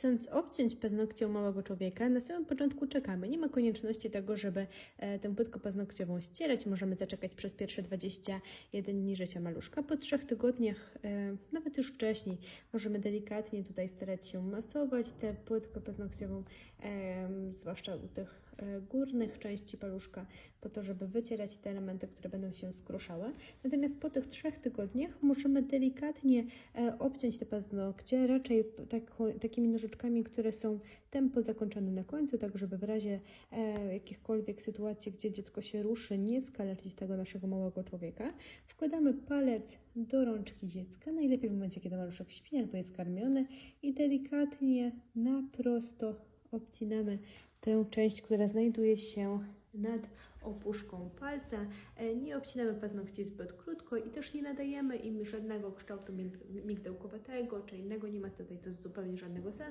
Chcąc obciąć paznokcie u małego człowieka, na samym początku czekamy. Nie ma konieczności tego, żeby e, tę płytkę paznokciową ścierać. Możemy zaczekać przez pierwsze 21 dni życia maluszka. Po trzech tygodniach, e, nawet już wcześniej, możemy delikatnie tutaj starać się masować tę płytkę paznokciową, zwłaszcza u tych e, górnych części paluszka, po to, żeby wycierać te elementy, które będą się skruszały. Natomiast po tych trzech tygodniach możemy delikatnie obciąć te paznokcie, raczej taką, takimi nożyczkami, które są tempo zakończone na końcu, tak żeby w razie e, jakichkolwiek sytuacji, gdzie dziecko się ruszy, nie skaleczyć tego naszego małego człowieka. Wkładamy palec do rączki dziecka, najlepiej w momencie, kiedy maluszek śpi albo jest karmiony i delikatnie na prosto obcinamy tę część, która znajduje się nad opuszką palca. E, Nie obcinamy paznokci zbyt krótko i też nie nadajemy im żadnego kształtu mig- migdałkowatego czy innego. Nie ma tutaj to zupełnie żadnego sensu.